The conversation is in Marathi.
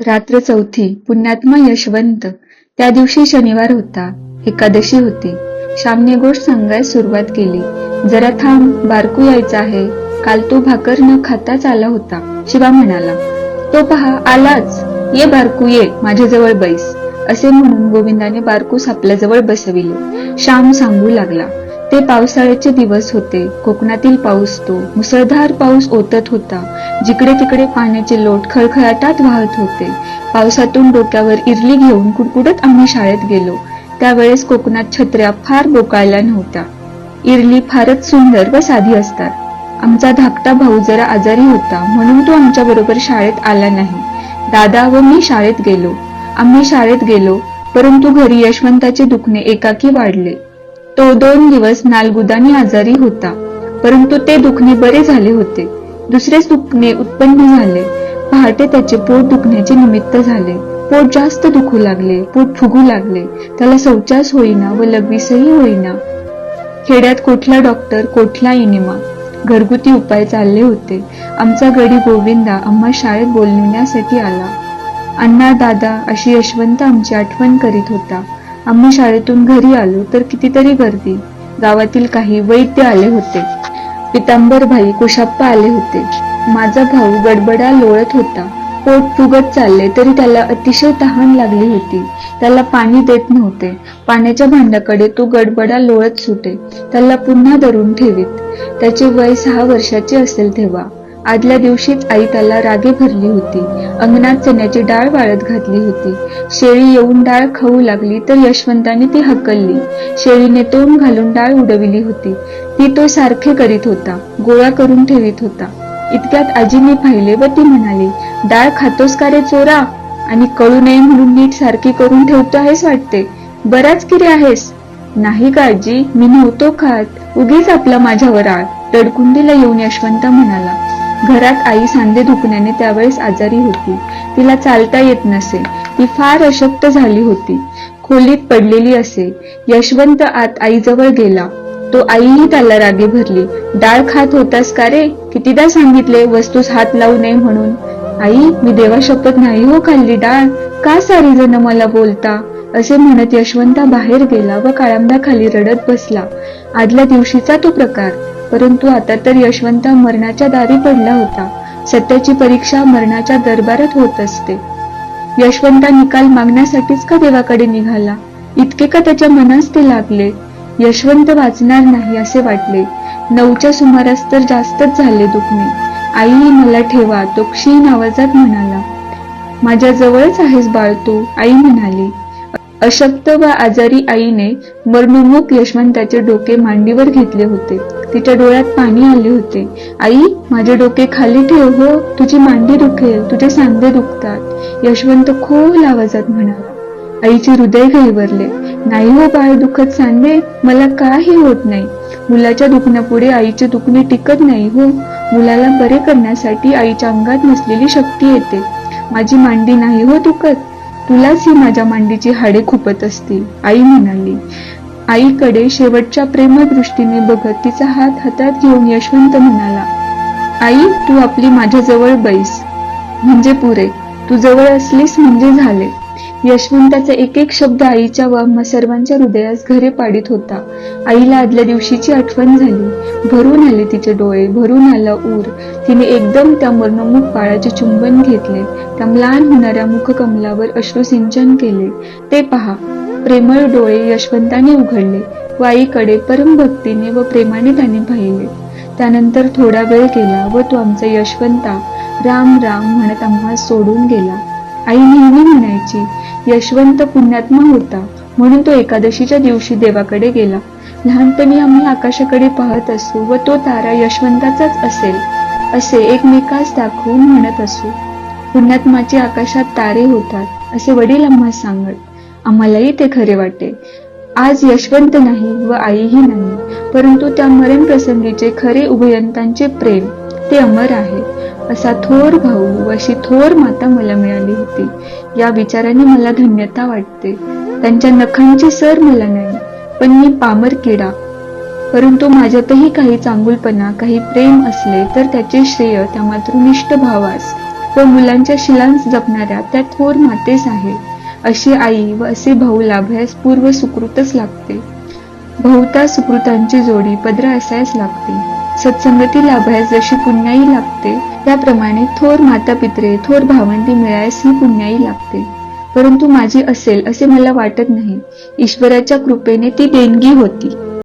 रात्र चौथी पुण्यात्मा यशवंत. त्या दिवशी शनिवार होता. एकादशी होती. श्यामने गोष्ट सांगायला सुरुवात केली. जरा थांब बारकू यायचा आहे. काल तो भाकर न खाताच आला होता शिवा म्हणाला. तो पहा आलाच. ये बारकू ये. माझ्याजवळ बैस. असे म्हणून गोविंदाने बारकूस आपल्याजवळ बसविले. श्याम सांगू लागला. ते पावसाळ्याचे दिवस होते. कोकणातील पाऊस तो. मुसळधार पाऊस ओतत होता. जिकडे तिकडे पाण्याचे लोट खळखळाटात वाहत होते. पावसातून डोक्यावर इरली घेऊन कुडकुडत आम्ही शाळेत गेलो. त्यावेळेस कोकणात छत्र्या फार बोकाळल्या नव्हत्या. इरली फारच सुंदर व साधी असतात. आमचा धाकटा भाऊ जरा आजारी होता. म्हणून तो आमच्या बरोबर शाळेत आला नाही. दादा व मी शाळेत गेलो. आम्ही शाळेत गेलो परंतु घरी यशवंताचे दुखणे एकाकी वाढले. तो दोन दिवस नालगुदानी आजारी होता. परंतु ते दुखणे बरे झाले होते. दुसरेच दुखणे उत्पन्न झाले. पहाटे त्याचे पोट दुखण्याचे निमित्त झाले. पोट जास्त दुखू लागले पोट फुगू लागले. त्याला शौचास होईना व लघवीसही होईना. खेड्यात कुठला डॉक्टर कोठला इनिमा? घरगुती उपाय चालले होते. आमचा गडी गोविंदा आम्हा शाळेत बोलविण्यासाठी आला. अण्णा दादा अशी यशवंत आमची आठवण करीत होता. आम्ही शाळेतून घरी आलो तर कितीतरी गर्दी. गावातील काही वैद्य आले होते. पितांबरभाई कुशाप्पा आले होते. माझा भाऊ गडबडा लोळत होता. पोट फुगत चालले तरी त्याला अतिशय तहान लागली होती. त्याला पाणी देत नव्हते. पाण्याच्या भांड्याकडे तो गडबडा लोळत सुटे. त्याला पुन्हा धरून ठेवीत. त्याचे वय सहा वर्षाचे असेल तेव्हा. आदल्या दिवशीच आई त्याला रागे भरली होती. अंगणात चण्याची डाळ वाळत घातली होती. शेळी येऊन डाळ खाऊ लागली तर यशवंताने ती हकलली. शेळीने तोंड घालून डाळ उडविली होती. ती तो सारखे करीत होता गोळा करून ठेवीत होता. इतक्यात आजीने पाहिले व ती म्हणाली डाळ खातोस का रे चोरा? आणि कळू नये म्हणून नीट सारखी करून ठेवतो आहेस वाटते? बराच किरे आहेस. नाही का आजी मी नव्हतो खात. उगीच आपला माझ्यावर आळ. रडकुंडीला येऊन यशवंत म्हणाला घरात आई सांधे दुखण्याने त्यावेळेस आजारी होती. तिला चालता येत नसे. ती फार अशक्त झाली होती. खोलीत पडलेली असे. यशवंत आत आईजवळ गेला. तो आईही त्याला रागे भरली. डाळ खात होतास का रे? कितीदा सांगितले वस्तूस हात लावू नये म्हणून. आई मी देवा शपथ नाही हो खाल्ली डाळ. का सारी जण मला बोलता? असे म्हणत यशवंता बाहेर गेला व खाली रडत बसला. आदल्या दिवशीचा तो प्रकार. परंतु आता तर यशवंत मरणाच्या दारी पडला होता. सत्याची परीक्षा मरणाच्या दरबारात होत असते. यशवंता निकाल मागण्यासाठीच का देवाकडे निघाला? इतके का त्याच्या मनास ते लागले? यशवंत वाचणार नाही असे वाटले. नऊच्या सुमारास तर जास्तच झाले दुखणे. आई मला ठेवा तो क्षीण आवाजात म्हणाला. माझ्या जवळच आहेस बाळ तू आई म्हणाली. अशक्त व आजारी आईने मरणोन्मुख यशवंताचे डोके मांडीवर घेतले होते. तिच्या डोळ्यात पाणी आले होते. आई माझे डोके खाली ठेव हो. तुझी मांडी दुखेल. तुझे सांधे दुखतात. यशवंत खोल आवाजात म्हणाला. आईचे हृदय गहिवरले नाही हो बाळ दुखत सांधे मला काही होत नाही. मुलाच्या दुखण्यापुढे आईचे दुखणे टिकत नाही हो. मुलाला बरे करण्यासाठी आईच्या अंगात नसलेली शक्ती येते. माझी मांडी नाही हो दुखत. तुलाच ही माझ्या मांडीची हाडे खुपत असतील आई म्हणाली. आईकडे शेवटच्या प्रेमदृष्टीने बघत तिचा हात हातात घेऊन यशवंत म्हणाला आई तू आपली माझ्याजवळ बैस. म्हणजे पुरे तू जवळ असलीस म्हणजे झाले. यशवंताचा एक एक शब्द आईच्या व आम्हा सर्वांच्या हृदयास घरे पाडित होता. आईला आदल्या दिवशीची आठवण झाली. भरून आले तिचे डोळे भरून आला ऊर. तिने एकदम त्या मर्णमुख बाळाचे चुंबन घेतले. त्या म्लान होणाऱ्या मुखकमलावर अश्रुसिंचन केले. ते पहा प्रेमळ डोळे यशवंताने उघडले व आईकडे परम भक्तीने व प्रेमाने त्याने पाहिले. त्यानंतर थोडा वेळ गेला व तो आमचा यशवंता राम राम म्हणत आम्हा सोडून गेला. आई नेहमी म्हणायची यशवंत पुण्यात्मा होता म्हणून तो एकादशीच्या दिवशी देवाकडे गेला. लहानपणी आम्ही आकाशाकडे पाहत असू व तो तारा यशवंताचाच असेल असे एकमेकास दाखवून म्हणत असू. पुण्यात्माचे आकाशात तारे होतात असे वडील आम्हा सांगत. आम्हालाही ते खरे वाटे. आज यशवंत नाही व आईही नाही परंतु त्या मरण प्रसंगीचे खरे उभयंतांचे प्रेम. ते अमर आहे. असा थोर भाऊ व अशी थोर माता मला मिळाली होती. या विचाराने मला धन्यता वाटते. त्यांच्या नखांची सर मला नाही पण मी पामर किडा. परंतु माझ्यातही काही चांगुलपणा काही प्रेम असले तर त्याचे श्रेय त्या मातृनिष्ठ भावास व मुलांच्या शिलांस जपणाऱ्या त्या थोर मातेस आहे. अशी आई व असे भाऊ लाभल्यास पूर्व सुकृतच लागते. बहुता सुकृतांची जोडी पदर असायच लागते. सत्संगती लाभायस जशी पुण्याई लागते त्याप्रमाणे थोर माता पित्रे थोर भावंडी मिळायस ही पुण्याई लागते. परंतु माझी असेल असे मला वाटत नाही. ईश्वराच्या कृपेने ती देणगी होती.